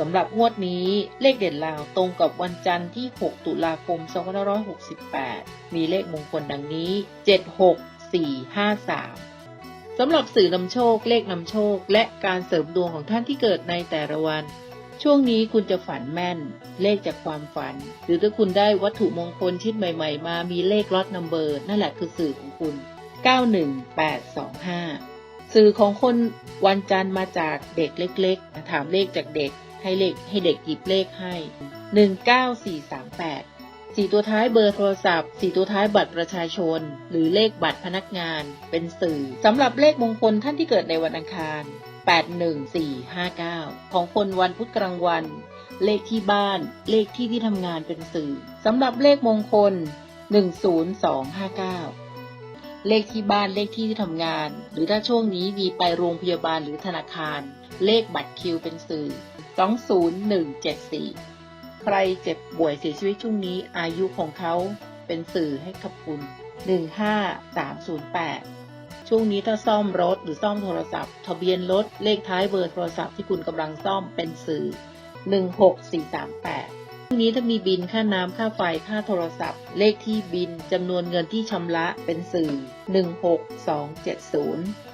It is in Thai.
สำหรับงวดนี้เลขเด่นลาวตรงกับวันจันทร์ที่ 6 ตุลาคม 2568 มีเลขมงคลดังนี้ 76453 สำหรับสื่อนำโชคเลขนำโชค และการเสริมดวงของท่านที่เกิดในแต่ละวัน ช่วงนี้คุณจะฝันแม่น เลขจากความฝัน หรือถ้าคุณได้วัตถุมงคลชิ้นใหม่ ๆ มามีเลขล็อตนัมเบอร์ นั่นแหละคือสื่อของคุณ 91825 สื่อของคนวันจันทร์มาจากเด็กเล็ก ๆ ถามเลขจากเด็กให้เลขให้เด็กหยิบเลขให้ 19438สี่ตัวท้ายเบอร์โทรศัพท์สี่ตัวท้ายบัตรประชาชน หรือเลขบัตรพนักงาน เป็นสื่อสำหรับเลขมงคลท่านที่เกิดในวันอังคาร 81459 ของคนวันพุธกลางวัน เลขที่บ้าน เลขที่ที่ทำงานเป็นสื่อสำหรับเลขมงคล 10259 เลขที่บ้านเลขที่ที่ทำงาน หรือถ้าช่วงนี้มีไปโรงพยาบาลหรือธนาคาร เลขบัตรคิวเป็นสื่อ 20174 ใครเจ็บป่วยเสียชีวิตช่วงนี้อายุของเขาเป็นสื่อให้กับคุณ 15308 ช่วงนี้ถ้าซ่อมรถหรือซ่อมโทรศัพท์ ทะเบียนรถเลขท้ายเบอร์โทรศัพท์ที่คุณกำลังซ่อมเป็นสื่อ 16438ช่ว งนี้ถ้ามีบินค่าน้ำค่าไฟค่าโทรศัพท์ เลขที่บินจำนวนเงินที่ชำระเป็นสื่อ 16270